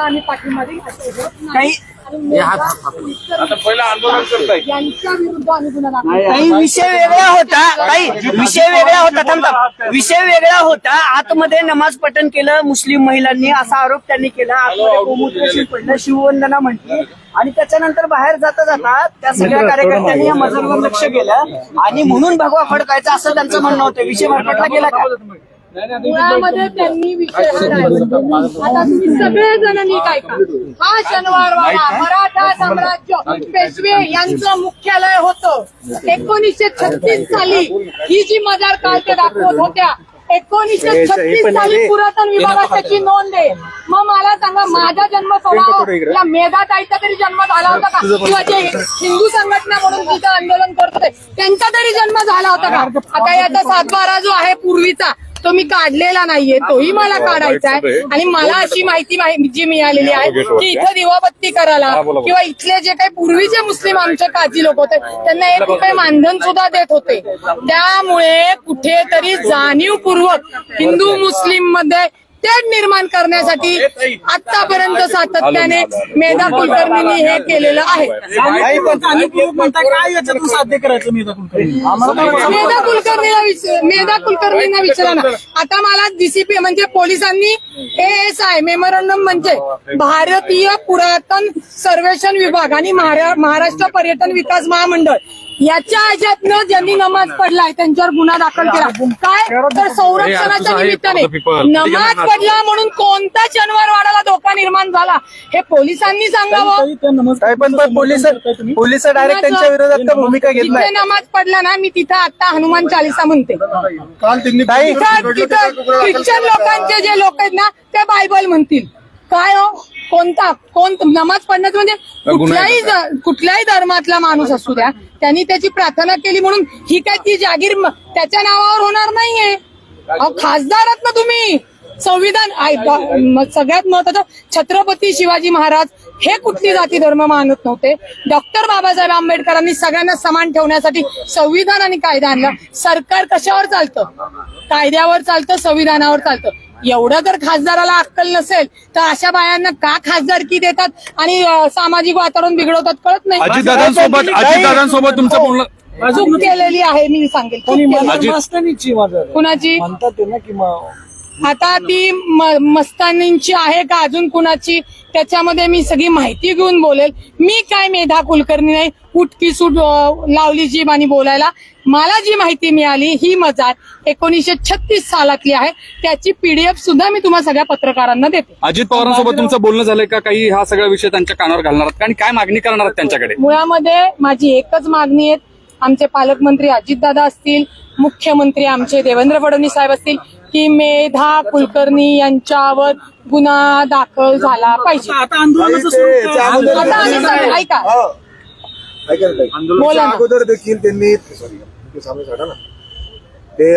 आम्ही पाठिंबा देऊ असं होत नाही. काही आता पहिलं आंदोलन करताय. यांच्या विरुद्ध आम्ही गुन्हा दाखल करू. काही विषय वेगळा होता. काही विषय वेगळा होता. विषय वेगळा होता. आतमध्ये नमाज पठण केलं मुस्लिम महिलांनी असा आरोप त्यांनी केला. आतमध्ये गोमूत्र शिंपडलं शिववंदना म्हटली. आणि त्याच्यानंतर बाहेर जाता जाता त्या सगळ्या कार्यकर्त्यांनी या मजलवर लक्ष केलं. आणि म्हणून भगवा फडकायचा असं त्यांचं म्हणणं होतं. विषय भरकटला गेला का? मुळामध्ये त्यांनी विषय हा काढला. आता तुम्ही सगळे जणांनी काय का हा शनिवार वाडा मराठा साम्राज्य पेशवे यांचं मुख्यालय होतं. एकोणीसशे छत्तीस साली ही जी मजार काल ते दाखवत होत्या एकोणीसशे छत्तीस साली पुरातन विभागात त्याची नोंद आहे. मग मला सांगा माझा जन्म सोडावा या मेधाताईचा तरी जन्म झाला होता का? किंवा जे हिंदू संघटना म्हणून तिथं आंदोलन करतोय त्यांचा तरी जन्म झाला होता का? आता याचा सातबारा जो आहे पूर्वीचा. तो मी काढलेला नाहीये तोही मला काढायचा आहे. आणि मला अशी माहिती माहि- जी मिळालेली आहे की इथं दिवाबत्ती करायला किंवा इथले जे काही पूर्वीचे मुस्लिम आमचे काजी लोक होते त्यांना एक रुपये मानधन सुद्धा देत होते. त्यामुळे कुठेतरी जाणीवपूर्वक हिंदू मुस्लिममध्ये तेढ निर्माण करण्यासाठी आतापर्यंत सातत्याने मेधा कुलकर्णींनी हे केलेलं आहे. काही पण जाणीवपूर्वक म्हणता काय याच्यातून साध्य करायचं मी मेधा कुलकर्णीला विच- मेधा कुलकर्णींना विचारा ना. आता मला डीसीपी म्हणजे पोलिसांनी एएस आय मेमोरंडम म्हणजे भारतीय पुरातन सर्वेक्षण विभाग आणि महारा- महाराष्ट्र पर्यटन विकास महामंडळ याच्या ह्याच्यातनं ज्यांनी नमाज पडलाय त्यांच्यावर गुन्हा दाखल केला. काय? तर संरक्षणाच्या निमित्ताने. नमाज पडला म्हणून कोणता शनिवार वाडाला धोका निर्माण झाला? हे पोलिसांनी सांगावं. काय पण पोलीस पोलीस डायरेक्ट त्यांच्या विरोधात का भूमिका घेत जिथे नाही. नमाज पडला ना मी तिथं आता हनुमान चालिसा म्हणते. काल त्यांनी तिथं तिथं ख्रिश्चन लोकांचे जे लोक आहेत ना ते बायबल म्हणतील. काय हो? कोणता कोण नमाज पडण्याचं म्हणजे कुठल्याही कुठल्याही धर्मातला माणूस असू द्या त्यांनी त्याची प्रार्थना केली म्हणून ही काय ती जागीर त्याच्या नावावर होणार नाहीये. खासदार आहात ना तुम्ही. संविधान सगळ्यात महत्वाचं छत्रपती शिवाजी महाराज हे कुठली जाती धर्म मानत नव्हते. डॉक्टर बाबासाहेब आंबेडकरांनी सगळ्यांना समान ठेवण्यासाठी संविधान आणि कायदा आणला. सरकार कशावर चालतं? कायद्यावर चालतं संविधानावर चालतं. एवढं जर खासदाराला अक्कल नसेल तर अशा बायांना का खासदारकी देतात आणि सामाजिक वातावरण बिघडवतात कळत नाही? अजितदादांसोबत अजितदादांसोबत तुमचं बोलणं चूक केलेली आहे मी सांगेल. कुणाची? म्हणतात ना की आता ती मस्तानींची आहे का अजून कुणाची? त्याच्यामध्ये मी सगळी माहिती घेऊन बोलेल. मी काय मेधा कुलकर्णी नाही उठकी सूट लावली जीभ आणि बोलायला. मला जी माहिती मिळाली ही मजार एकोणीसशे छत्तीस सालातली आहे. त्याची पीडीएफ सुद्धा मी तुम्हा सगळ्या पत्रकारांना देते. अजित पवारांसोबत तुमचं बोलणं झालंय का? काही हा सगळा विषय त्यांच्या कानावर घालणार? आणि काय मागणी करणार आहात त्यांच्याकडे? मुळामध्ये माझी एकच मागणी आहे आमचे पालकमंत्री अजितदादा असतील मुख्यमंत्री आमचे देवेंद्र फडणवीस साहेब असतील की मेधा कुलकर्णी यांच्यावर गुन्हा दाखल झाला पाहिजे. आता आम्ही ऐका. ताई. बोला ना. अगोदर देखील त्यांनी सॉरी ते सामने काढा ना. ते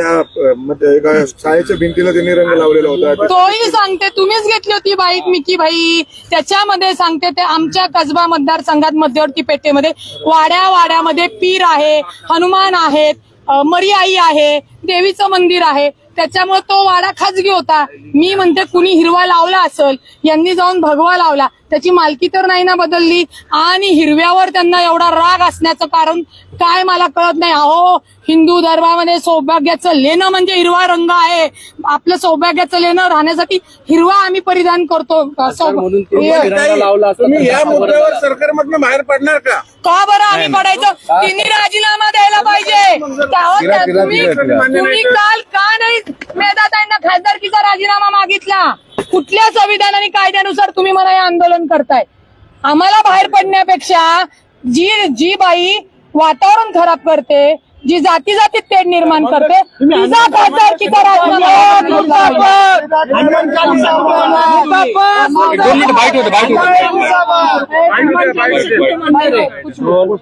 मग एका शाळेच्या भिंतीला त्यांनी रंग लावलेला होता. तोही सांगते तुम्हीच घेतली होती बाईक मिकी भाई. त्याच्यामध्ये सांगते ते आमच्या कसबा मतदारसंघात मध्यवर्ती पेठेमध्ये वाड्या वाड्यामध्ये पीर आहे हनुमान आहेत अ, मरी आई आहे देवीचं मंदिर आहे. त्याच्यामुळे तो वाडा खाजगी होता. मी म्हणते कुणी हिरवा लावला असेल यांनी जाऊन भगवा लावला. त्याची मालकी तर नाही ना बदलली. आणि हिरव्यावर त्यांना एवढा राग असण्याचं कारण काय मला कळत नाही. अहो हिंदू धर्मामध्ये सौभाग्याचं लेणं म्हणजे हिरवा रंग आहे. आपलं सौभाग्याचं लेणं राहण्यासाठी हिरवा आम्ही परिधान करतो. या मुद्द्यावर सरकारमधनं बाहेर पडणार का? का बरं आम्ही पडायचं? तिन्ही राजीनामा द्यायला पाहिजे. तुम्ही तुम्ही काल का नाही मेधाताईंना खासदारकीचा राजीनामा मागितला? कुठल्या संविधान आणि कायद्यानुसार तुम्ही मला हे आंदोलन करताय आम्हाला बाहेर पडण्यापेक्षा जी जी बाई वातावरण खराब करते जी जाती जातीत तेढ निर्माण करते तिचा खासदारकीचा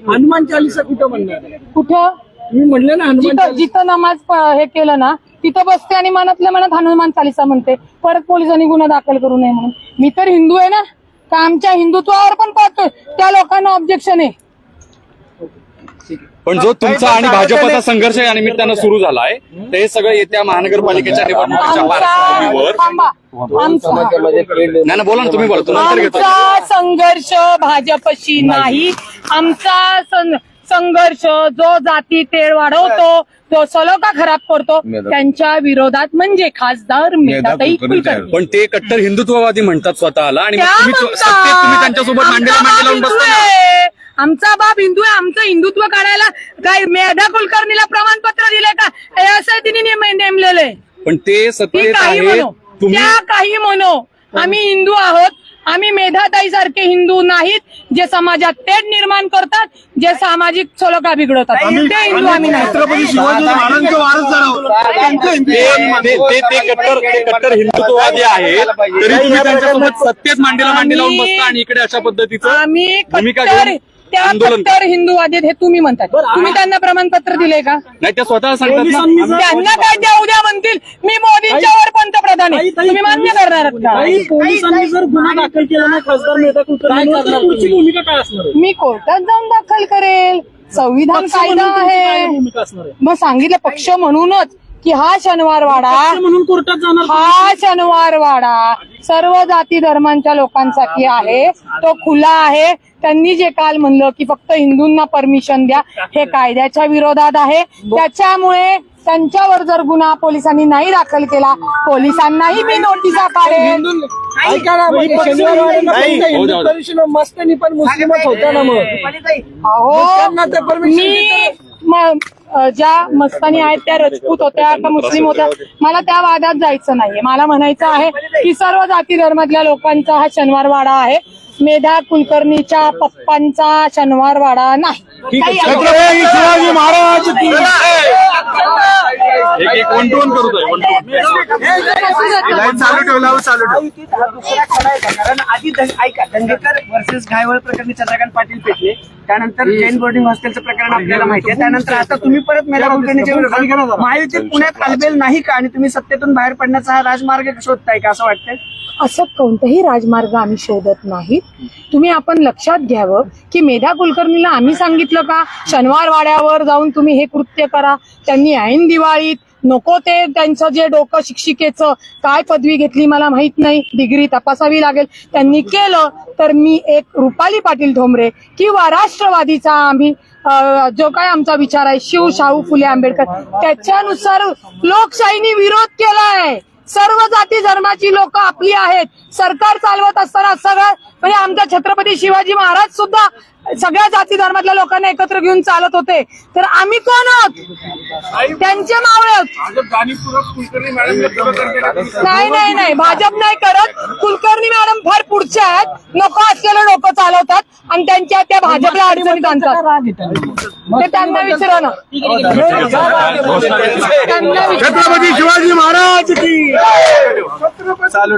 हनुमान चालिसा कुठं म्हणणार कुठं मी म्हणलं ना हनुमान जिथं जिथं नमाज हे केलं ना तिथं बसते आणि मनातल्या मनात हनुमान चालिसा म्हणते परत पोलिसांनी गुन्हा दाखल करू नये म्हणून. मी तर हिंदू आहे ना का आमच्या हिंदुत्वावर पण पाहतोय त्या लोकांना ऑब्जेक्शन आहे. पण जो तुमचा आणि भाजपचा संघर्ष या निमित्तानं सुरू झालाय ते सगळं येत्या महानगरपालिकेच्या निवडणुकीच्या पार्श्वभूमीवर बोला ना तुम्ही बोला आमचा संघर्ष भाजपशी नाही. आमचा सं- संघर्ष जो जाती तेढ वाढवतो जो सलोखा खराब करतो त्यांच्या विरोधात म्हणजे खासदार मेधाताई कुलकर्णी पण ते कट्टर हिंदुत्ववादी म्हणतात स्वतःला आणि त्या म्हणतात, त्यांच्यासोबत मांडीला आमचा मांडी बाप लावून हिंदू ना. आहे. आमचा बाप हिंदू आहे. आमचं हिंदुत्व काढायला काय मेधा कुलकर्णीला प्रमाणपत्र दिले का? हे असं तिने नेम- नेमलेलं आहे. पण ते ती सत्तेत काही आहेत म्हणो. तुम्ही त्या काही म्हणो. आम्ही हिंदू आहोत. आम्ही मेधाताई सारखे हिंदू नाहीत जे समाजात तेढ निर्माण करतात जे सामाजिक सलोखा बिघडवतात. ते हिंदू आम्ही नाही. छत्रपती शिवाजी महाराजांचे वारस झालो ते ते- ते ते कट्टर ते कट्टर हिंदुत्ववादी आहेत तरी तुम्ही त्यांच्यासोबत सत्तेत मांडीला मांडी लावून आम्ही- बसता आणि इकडे अशा पद्धतीचं आम्ही भूमिका कट्टर घेऊन त्या आंदोलन कट्टर हिंदूवादी आहेत हे तुम्ही म्हणतात. तुम्ही त्यांना प्रमाणपत्र दिले का? नाही त्या स्वतः सांगतात ना. त्यांना काय त्या उद्या म्हणतील. मी मोदींच्या वर पंतप्रधान आहे. तुम्ही मान्य करणार आहात का? पोलिसांनी जर गुन्हा दाखल केला ना खासदार तर भूमिका काय असणार आहे? मी कोर्टात जाऊन दाखल करेल. संविधान पक्ष कायदा म्हणून तुमची काय आहे भूमिका असणार आहे? मग सांगितलं पक्ष म्हणूनच. की हा शनिवार वाडा. म्हणून कोर्टात जाणार हा शनिवार वाडा. सर्व जाती धर्मांच्या लोकांसाठी आहे. तो खुला आहे. त्यांनी जे काल म्हणलं की फक्त हिंदूंना परमिशन द्या हे कायद्याच्या विरोधात आहे. त्याच्यामुळे त्यांच्यावर जर गुन्हा पोलिसांनी नाही दाखल केला पोलिसांनाही मी नोटिसा काढेल हो, मस्तानी पण मुस्लिमच होत्या ना मग. मी ज्या मस्तानी आहेत त्या रजपूत होत्या का मुस्लिम होत्या मला त्या वादात जायचं नाहीये. मला म्हणायचं आहे की सर्व जाती धर्मातल्या लोकांचा हा शनिवार वाडा आहे. मेधा कुलकर्णीच्या पप्पांचा शनिवार वाडा नाही शिवाजी महाराज हा? कारण आधी ऐका दंगेकर वर्सेस घायवळ प्रकरणी चंद्रकांत पाटील पेटले. त्यानंतर जैन बोर्डिंग हॉस्टेलचं प्रकरण आपल्याला माहिती आहे. त्यानंतर आता तुम्ही परत विरोधात महायुतीत पुण्यात कालबेल नाही का आणि तुम्ही सत्तेतून बाहेर पडण्याचा हा राजमार्ग शोधताय का असं वाटतंय? असं कोणताही राजमार्ग आम्ही शोधत नाही. तुम्ही आपण लक्षात घ्यावं की मेधा कुलकर्णीला आम्ही सांगितलं का शनिवार वाड्यावर जाऊन तुम्ही हे कृत्य करा. त्यांनी ऐन दिवाळीत नको ते त्यांचं जे डोकं शिक्षिकेचं काय पदवी घेतली मला माहीत नाही. डिग्री तपासावी लागेल. त्यांनी केलं तर मी एक रुपाली पाटील ठोंबरे किंवा राष्ट्रवादीचा आम्ही जो काय आमचा विचार आहे शिव शाहू फुले आंबेडकर त्याच्यानुसार लोकशाहीने विरोध केलाय. सर्व जाती धर्माची लोक आपली आहेत. सरकार चालवत असताना सगळं म्हणजे आमच्या छत्रपती शिवाजी महाराज सुद्धा सगळ्या जाती धर्मातल्या लोकांना एकत्र घेऊन चालत होते. तर आम्ही कोण आहोत? त्यांचे मावळे आहोत. नाही नाही नाही. भाजप नाही करत. कुलकर्णी मॅडम फार पुढच्या आहेत. नको असलेले लोक चालवतात आणि त्यांच्या त्या भाजपला अडचणीत आणतात. ते त्यांना विचारा ना. छत्रपती शिवाजी महाराज की. चालू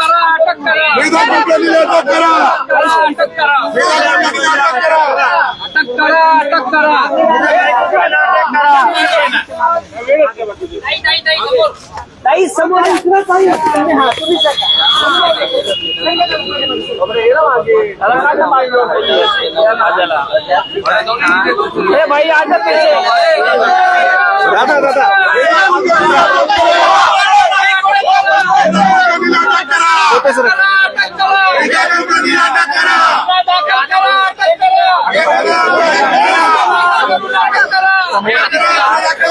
मेधा अटक करा. मेधा अटक करा. मेधा कुलकर्णीला अटक करा ताई समोर इकडं ताई. तुम्ही हा, तुम्ही भाई आता. दादा दादा. मेधा कुलकर्णीला अटक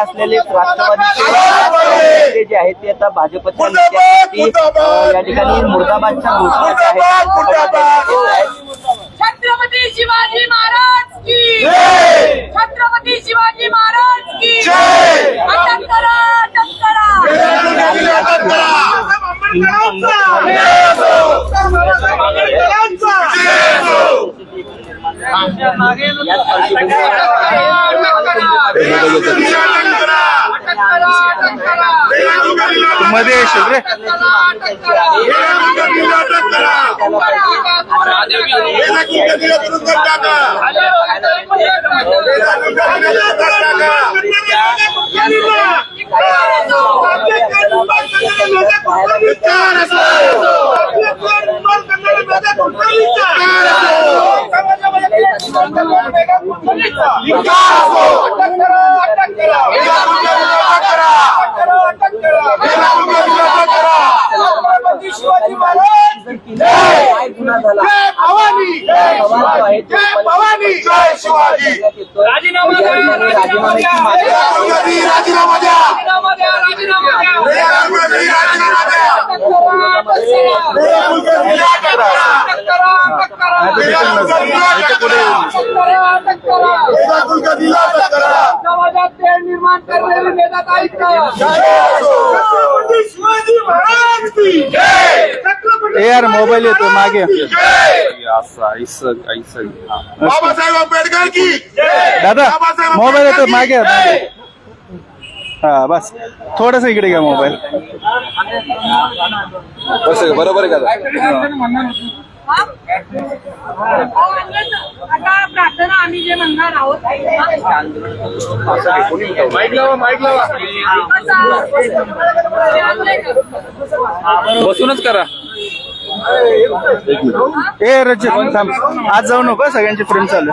असलेले राष्ट्रवादी आहेत ते आता भाजपच्या या ठिकाणी मुर्दाबादच्या घोषणा. छत्रपती शिवाजी महाराज की जय! छत्रपती शिवाजी महाराज की जय! अटक करा अटक करा याच पार्श्वभूमीवर मध्ये शिवाजी की यार मोबाईल येतो मागे बाबासाहेब आंबेडकर की दादा मोबाईल येतो मागे मागे. हा। बस थोडस इकडे घ्या मोबाईल बरोबर आहे का आता प्रार्थना आम्ही जे म्हणणार आहोत माईक लावा माईक लावा बसूनच करा ए रचित थांब आज जाऊ नको सगळ्यांचे फ्रेंड चालू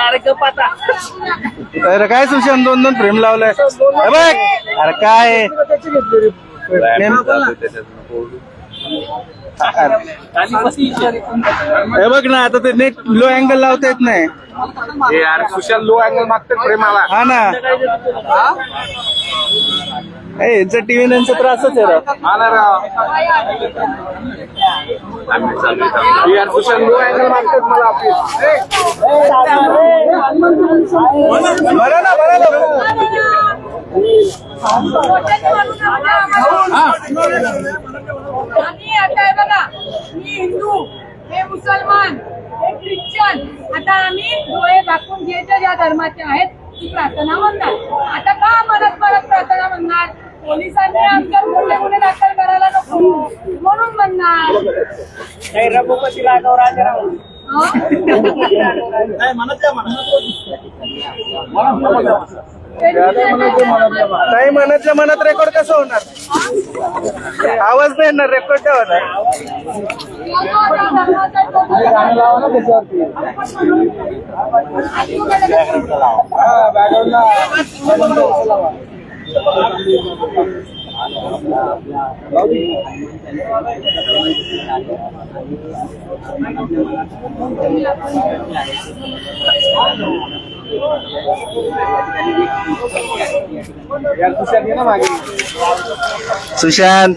अरे काय सुशांत? दोन दोन फ्रेम लावलाय. हे बघ. अरे काय? हे बघ ना आता ते नेट लो अँगल लावता येत नाही. यार सुशांत लो अँगल मागतात प्रेमाला हा ना. ए यांचा टीव्ही यांचा त्रासच आहे राव. बरं ना बरं ना आणि आता हे बघा मी हिंदू हे मुसलमान हे ख्रिश्चन आता आम्ही डोळे दाखवून जे ज्या धर्माचे आहेत ती प्रार्थना म्हणणार आता का परत परत प्रार्थना म्हणणार? पोलिसांनी आमच्या कुठले गुन्हे दाखल करायला नको. म्हणून म्हणणार. हं? ताई मनातल्या मनात रेकॉर्ड कसं होणार? आवाज नाही येणार रेकॉर्ड काय होणार सुशांत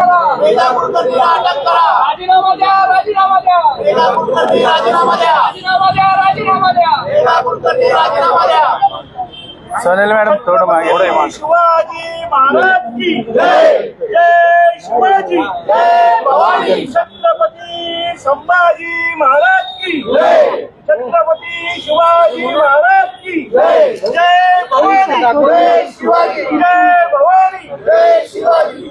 अटक अटक करा राजीनामा द्या राजीनामा द्या राजीनामा द्या राजीनामा द्या सोनेल मॅडम थोडं मागे शिवाजी महाराज की जय. जय शिवाजी. जय भवानी छत्रपती संभाजी महाराज की जय. छत्रपती शिवाजी महाराज की जय. जय भवानी. जय शिवाजी. जय भवानी. जय शिवाजी.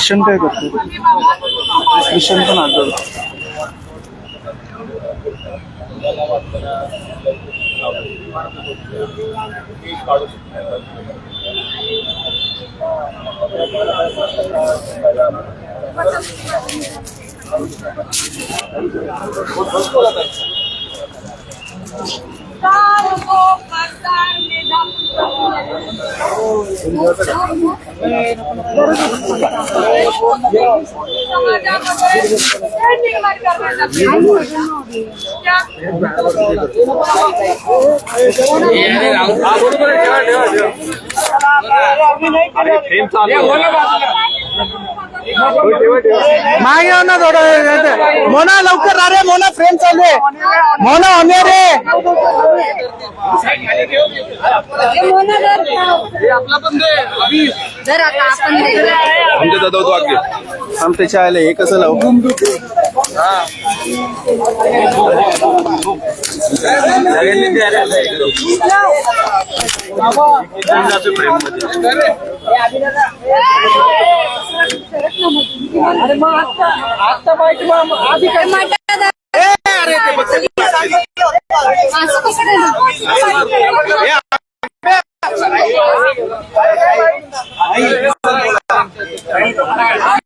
क्रिश्चन काय करतो क्रिश्चन पण आढळतो फ्रेम चालू मागे हो ना थोडं. मोना लवकर रा रे. मोना फ्रेम चालू आहे. मोना होणे रे. जर आता आपण आम त्याच्या आले हे कसं लावू? असं कसं काय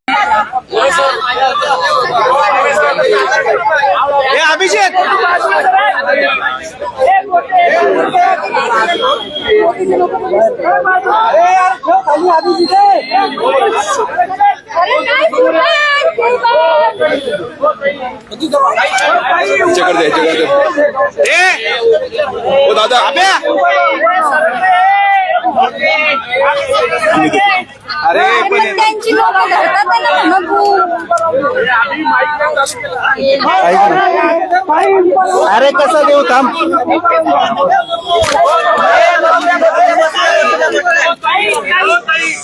अरे काय बोलताय? ह्याच्याकडे द्या, ह्याच्याकडे द्या. ओ दादा अरे पण पण त्यांची लोक धरतात ना नको ऐक ना. अरे कसं देऊ थांब माझा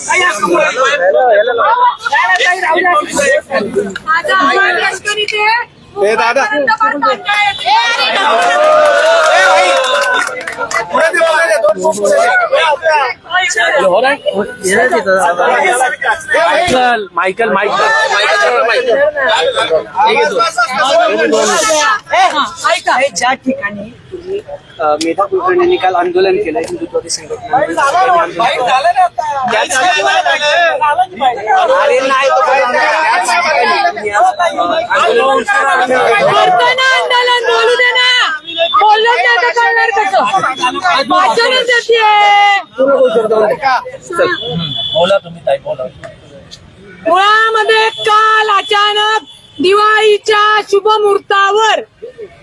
आवाज लष्करी ते ए, दादा. मायकल मायकल हे ज्या ठिकाणी अ, मेधा कुलकर्णींनी काल आंदोलन केलं हिंदुत्वादी संघटना अरे नाही तो काय त्याच ठिकाणी तुम्ही आंदोलन बोलू दे ना. बोललं ते आता कळणार कसं. वाचनच देते मुळामध्ये काल अचानक दिवाळीच्या शुभमुहूर्तावर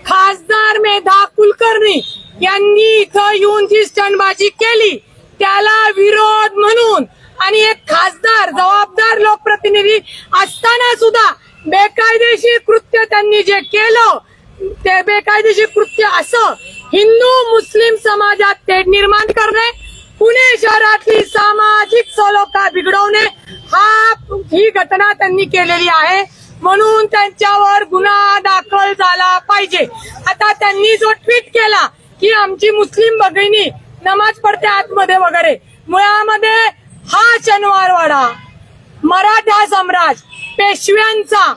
खासदार मेधा कुलकर्णी यांनी इथं येऊन जी स्टंडबाजी केली त्याला विरोध म्हणून आणि एक खासदार जबाबदार लोकप्रतिनिधी असताना सुद्धा बेकायदेशीर कृत्य त्यांनी जे केलं ते बेकायदेशीर कृत्य असं हिंदू मुस्लिम समाजात ते निर्माण करणे पुणे शहरातली सामाजिक सलोखा बिघडवणे हा ही घटना त्यांनी केलेली आहे. म्हणून त्यांच्यावर गुन्हा दाखल झाला पाहिजे. आता त्यांनी जो ट्विट केला की आमची मुस्लिम भगिनी नमाज पडते आतमध्ये वगैरे मुळामध्ये हा शनिवारवाडा मराठा सम्राज पेशव्यांचा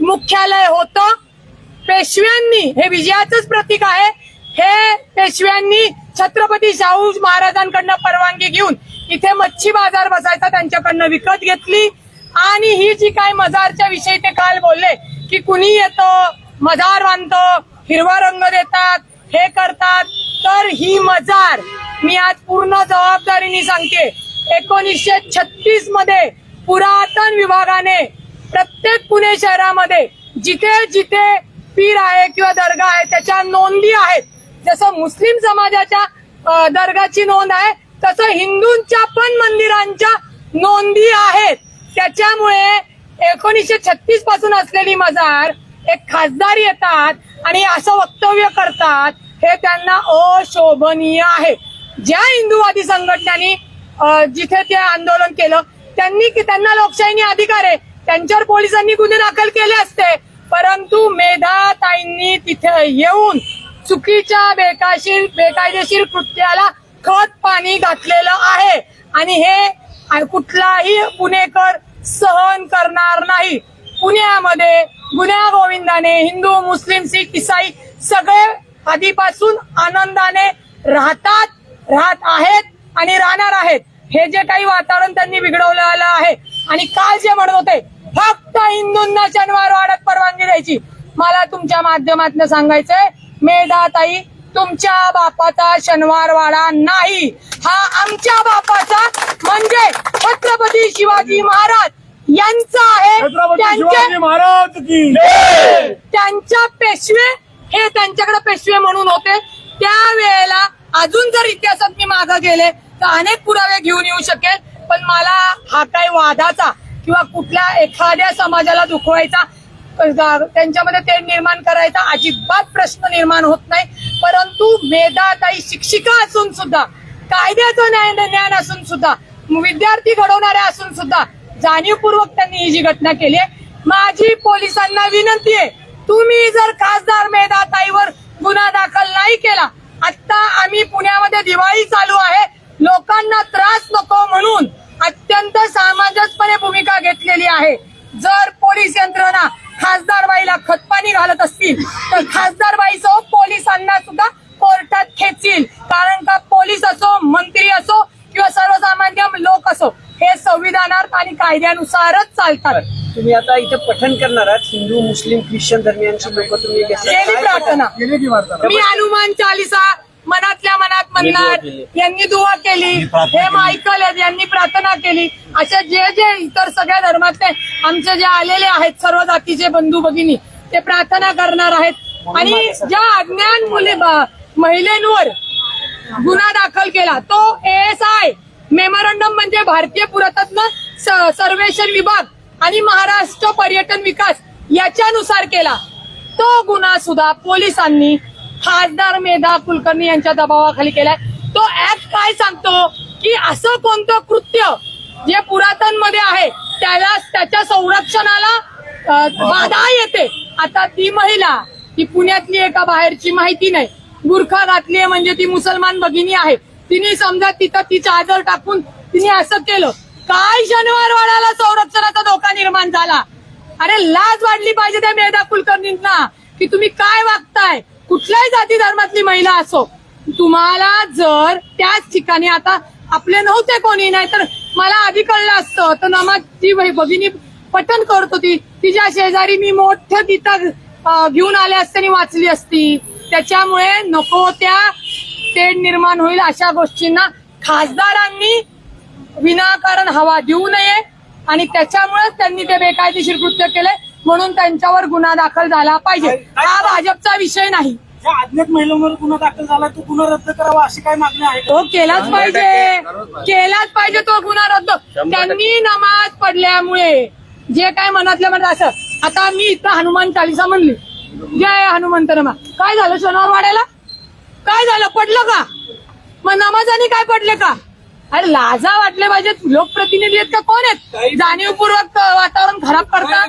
मुख्यालय होतं. पेशव्यांनी हे विजयाचंच प्रतीक आहे. हे पेशव्यांनी छत्रपती शाहू महाराजांकडनं परवानगी घेऊन इथे मच्छी बाजार बसायचा त्यांच्याकडनं विकत घेतली. आणि ही जी काय मजारच्या विषयी ते काल बोलले की कुणी येतं मजार बांधतं हिरवा रंग देतात हे करतात तर ही मजार मी आज पूर्ण जबाबदारीने सांगते एकोणीसशे छत्तीसमध्ये पुरातन विभागाने प्रत्येक पुणे शहरामध्ये जिथे जिथे पीर आहे किंवा दर्गा आहे त्याच्या नोंदी आहेत. जसं मुस्लिम समाजाच्या दर्गाची नोंद आहे तसं हिंदूंच्या पण मंदिरांच्या नोंदी आहेत. त्याच्यामुळे एकोणीसशे छत्तीसपासून असलेली मजार एक खासदार येतात आणि असं वक्तव्य करतात हे त्यांना अशोभनीय आहे. ज्या हिंदूवादी संघटनांनी जिथे ते आंदोलन केलं त्यांनी त्यांना लोकशाहीने अधिकार आहे. त्यांच्यावर पोलिसांनी गुन्हे दाखल केले असते. परंतु मेधाताईंनी तिथे येऊन चुकीच्या बेकाशीर बेकायदेशीर कृत्याला खत पाणी घातलेलं आहे. आणि हे कुठलाही पुणेकर सहन करणार नाही. पुण्यामध्ये गुन्हा गोविंदाने हिंदू मुस्लिम सिख इसाई सगळे आधीपासून आनंदाने राहतात राहत आहेत आणि राहणार आहेत. हे जे काही वातावरण त्यांनी बिघडवलेलं आहे आणि काल जे म्हणत होते फक्त हिंदूंना शनिवार वाढत परवानगी द्यायची. मला तुमच्या माध्यमातून सांगायचंय मेधाताई तुमच्या बापाचा शनिवार वाडा नाही. हा आमच्या बापाचा म्हणजे छत्रपती शिवाजी महाराज यांचा आहे. त्यांच्या पेशवे हे त्यांच्याकडे पेशवे म्हणून होते. त्यावेळेला अजून जर इतिहासात मी मागे गेले तर अनेक पुरावे घेऊन येऊ शकेल. पण मला हा काही वादाचा किंवा कुठल्या एखाद्या समाजाला दुखवायचा त्यांच्यामध्ये ते निर्माण करायचा अजिबात प्रश्न निर्माण होत नाही. परंतु मेधाताई शिक्षिका असून सुद्धा कायद्याचं न्याय ज्ञान असून सुद्धा विद्यार्थी घडवणाऱ्या असून सुद्धा जाणीवपूर्वक त्यांनी ही जी घटना केली आहे माझी पोलिसांना विनंती आहे तुम्ही जर खासदार मेधाताईवर गुन्हा दाखल नाही केला आता आम्ही पुण्यामध्ये दिवाळी चालू आहे लोकांना त्रास नको म्हणून अत्यंत सामंजस्यपणे भूमिका घेतलेली आहे. जर पोलीस यंत्रणा खासदार बाईला खतपाणी घालत असतील तर खासदार बाईसह पोलिसांना सुद्धा कोर्टात खेचील. कारण का पोलीस असो मंत्री असो किंवा सर्वसामान्य लोक असो हे संविधानात आणि कायद्यानुसारच चालतात. तुम्ही आता इथे पठण करणार आहात हिंदू मुस्लिम ख्रिश्चन धर्मियांची लोक तुम्ही प्रार्थना. मी हनुमान चालिसा मनातल्या मनात म्हणणार यांनी दुवा केली. हे मायकल यांनी प्रार्थना केली. अशा जे जे इतर सगळ्या धर्मातले आमचे जे आलेले आहेत सर्व जातीचे बंधू भगिनी ते प्रार्थना करणार आहेत. आणि ज्या अज्ञान मुली महिलांवर गुन्हा दाखल केला तो एस आय मेमोरंडम म्हणजे भारतीय पुरातत्व सर्वेक्षण विभाग आणि महाराष्ट्र पर्यटन विकास याच्यानुसार केला. तो गुन्हा सुद्धा पोलिसांनी खासदार मेधा कुलकर्णी यांच्या दबावाखाली केलाय. तो ऍक्ट काय सांगतो की असं कोणतं कृत्य जे पुरातनमध्ये आहे त्याला त्याच्या संरक्षणाला बाधा येते. आता ती महिला ती पुण्यातली एका बाहेरची माहिती नाही. बुरखा घातली आहे म्हणजे ती मुसलमान भगिनी आहे. तिने समजा तिथं तिचा आदर टाकून तिने असं केलं. काय शनिवारवाड्याला संरक्षणाचा धोका निर्माण झाला? अरे लाज वाढली पाहिजे त्या मेधा कुलकर्णींना की तुम्ही काय वागताय? कुठल्याही जाती धर्मातली महिला असो तुम्हाला जर त्याच ठिकाणी आता आपले नव्हते कोणी नाही तर मला आधी कळलं असतं. तर नमाजची ती भगिनी पठण करत होती. तिच्या शेजारी मी मोठं तिथं घेऊन आले असते आणि वाचली असती. त्याच्यामुळे नको त्या तेढ निर्माण होईल अशा गोष्टींना खासदारांनी विनाकारण हवा देऊ नये. आणि त्याच्यामुळेच त्यांनी ते बेकायदेशीर कृत्य केले. म्हणून त्यांच्यावर गुन्हा दाखल झाला पाहिजे. हा भाजपचा विषय नाही. ज्या अज्ञात महिलांवर गुन्हा दाखल झाला तो गुन्हा रद्द करावा अशी काय मागणी आहे? तो केलाच पाहिजे. केलाच पाहिजे तो गुन्हा रद्द. त्यांनी नमाज पडल्यामुळे जे काय मनातल्या मनात असं आता मी इथं हनुमान चालिसा म्हणली. जय हनुमंत नमा काय झालं शनिवार वाड्याला काय झालं? पडलं का? मग नमाजाने काय पडले का? अरे लाजा वाटले पाहिजेत. लोकप्रतिनिधी आहेत का? कोण आहेत? जाणीवपूर्वक वातावरण खराब करतात.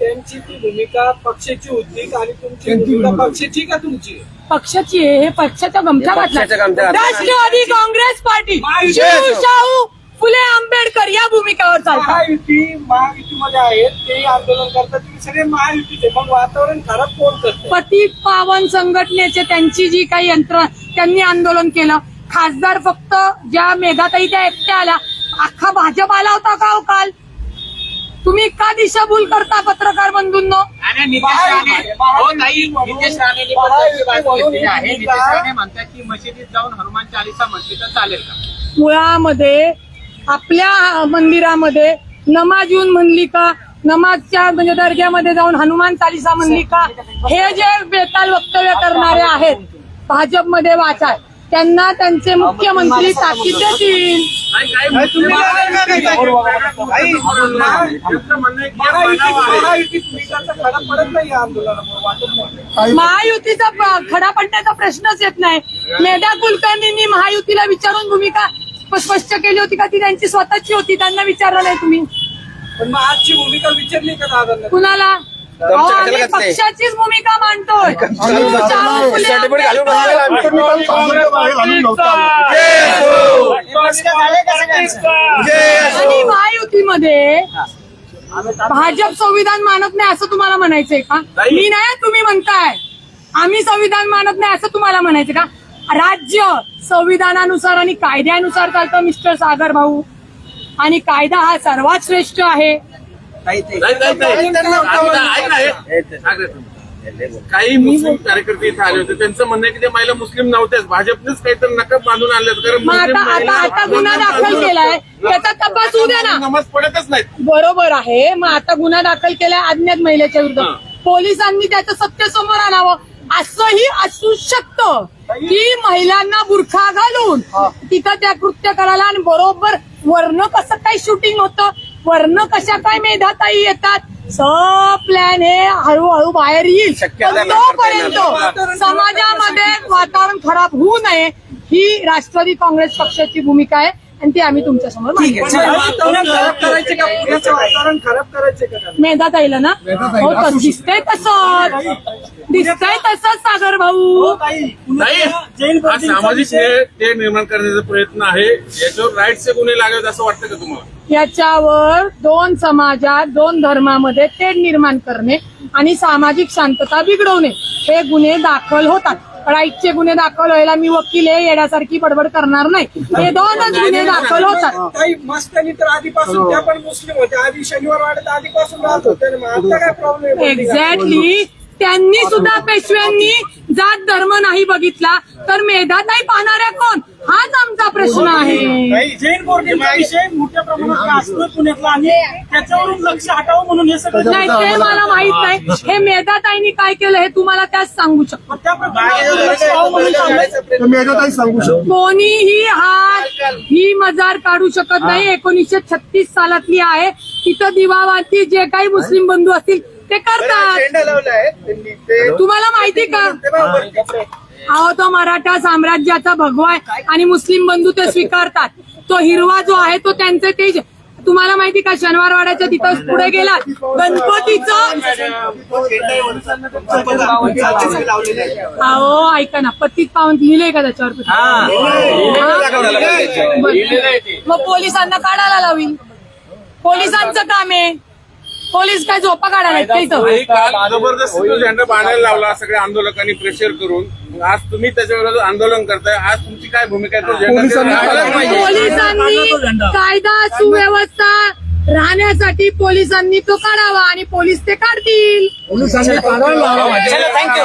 त्यांची ती भूमिका पक्षाची होती आणि तुमची भूमिका पक्षाची का तुमची? पक्षाची आहे, हे पक्षाचा गमछा घातला. Rashtrawadi Congress party. Shivshahu Phule Ambedkar या भूमिकावर चालतात. महायुती महायुतीमध्ये आहेत ते आंदोलन करतात. तुम्ही सगळे महायुतीचे मग वातावरण खराब कोण करते? पती पावन संघटनेचे त्यांची जी काही यंत्र त्यांनी आंदोलन केलं. खासदार फक्त ज्या मेघाताई त्या एकट्या आल्या. अख्खा भाजप आला होता का हो काल? तुम्ही का दिशाभूल करता पत्रकार बंधूंनो? नितेश राणे. हो ताई नितेश राणेंनी पण त्याची बाजू घेतलेली आहे नितेश राणे म्हणतात की मशिदीत जाऊन हनुमान चालिसा म्हटली तर चालेल का? मुळामध्ये आपल्या मंदिरामध्ये नमाज येऊन म्हणली का? नमाजच्या म्हणजे दर्ग्यामध्ये जाऊन हनुमान चालिसा म्हणली का? हे जे बेताल वक्तव्य करणारे आहेत भाजपमध्ये वाचा. त्यांना त्यांचे मुख्यमंत्री ताकीद देतील महायुतीचा खडा पडण्याचा प्रश्नच येत नाही. मेधा कुलकर्णींनी महायुतीला विचारून भूमिका स्प- स्पष्ट केली होती का? ती त्यांची स्वतःची होती. त्यांना विचारलं नाही तुम्ही. पण मग आजची भूमिका विचारली का कुणाला? आम्ही पक्षाचीच भूमिका मांडतोय. आंबेडकर आणि महायुतीमध्ये भाजप संविधान मानत नाही असं तुम्हाला म्हणायचंय का? मी नाही तुम्ही म्हणताय. आम्ही संविधान मानत नाही असं तुम्हाला म्हणायचं का? राज्य संविधानानुसार आणि कायद्यानुसार चालतं मिस्टर सागर भाऊ. आणि कायदा हा सर्वात श्रेष्ठ आहे. काही मुस्लिम कार्यकर्ते इथे आले होते त्यांचं म्हणणं आहे की ते महिला मुस्लिम नव्हत्याच भाजपनेच काहीतरी नकब बांधून होते. कारण मग मुस्लिम आता आता आता गुन्हा दाखल केलाय त्याचा तपास होऊ द्या ना नमाज पडतच नाहीत बरोबर आहे मग आता गुन्हा दाखल केलाय अज्ञात महिलेच्या विरुद्ध पोलिसांनी त्याचं सत्य समोर आणावं असंही असू शकतं की महिलांना बुरखा घालून तिथं त्या कृत्य करायला आणि बरोबर वर्ण कसं काय शूटिंग होतं वर्ण कशा काय मेधाताई येतात. सब प्लॅन हे हळूहळू बाहेर येईल. पण तोपर्यंत समाजामध्ये वातावरण खराब होऊ नये ही राष्ट्रवादी काँग्रेस पक्षाची भूमिका आहे आणि ती आम्ही तुमच्यासमोर मांडली वातावरण खराब करायचे का? पुण्याचं वातावरण खराब करायचे का? मेधात आईला ना हो तसं दिसतंय तसं दिसतंय तसंच सागर भाऊ नाही हा सामाजिक ते निर्माण करण्याचा प्रयत्न आहे. याच्यावर राईटचे गुन्हे लागत असं वाटतं का तुम्हाला? याच्यावर दोन समाजात दोन धर्मामध्ये तेढ निर्माण करणे आणि सामाजिक शांतता बिघडवणे. हे गुन्हे दाखल होतात. राईटचे गुन्हे दाखल व्हायला मी वकील आहे येण्यासारखी बडबड करणार नाही. हे दोनच गुन्हे दाखल होतात. काही मस्तानी तर आधीपासून त्या पण मुस्लिम होत्या. आधी शनिवार वाड्यात आधीपासून राहत होते ना मग आता काय प्रॉब्लेम एक्झॅक्टली त्यांनी सुद्धा पेशव्यांनी जात धर्म नाही बघितला तर मेधा नाही पाहणाऱ्या कोण? हाच आमचा प्रश्न आहे. जैन बोर्डिंगचा विषय मोठ्या प्रमाणात गाजतोय पुण्यातला आणि त्याच्यावरून लक्ष हटावं म्हणून हे सगळं नाही ते मला माहीत नाही. हे मेधाताईंनी काय केलं हे तुम्हाला त्याच सांगू शकतो. त्या प्रकारे लक्ष हटावं म्हणून सांगायचं मेघाताई सांगू शकतो. कोणीही हा ही मजार काढू शकत नाही. एकोणीसशे छत्तीस सालातली आहे. तिथं दिवावाती जे काही मुस्लिम बंधू असतील ते करतात. तुम्हाला माहिती का? अहो तो मराठा साम्राज्याचा भगवा आहे आणि मुस्लिम बंधू ते स्वीकारतात. तो हिरवा जो आहे तो त्यांचे तेज तुम्हाला माहिती का शनिवारवाड्याच्या तिथं पुढे गेला गणपतीचं अहो ऐका ना पतीत पाहून लिहिलंय का त्याच्यावर हा? मग पोलिसांना काढायला लावील पोलिसांचं काम आहे. पोलीस काय झोपा काढायला आहेत का इथं? तुम्ही काल जबरदस्ती तो झेंडा बांधायला लावला सगळ्या आंदोलकांनी प्रेशर करून. मग आज तुम्ही त्याच्या विरोधात आंदोलन करताय. आज तुमची काय भूमिका आहे? तो झेंडा तिथे राहायलाच पाहिजे. पोलिसांनी कायदा सुव्यवस्था राहण्यासाठी पोलिसांनी तो काढावा आणि पोलीस ते काढतील. चलो थँक्यू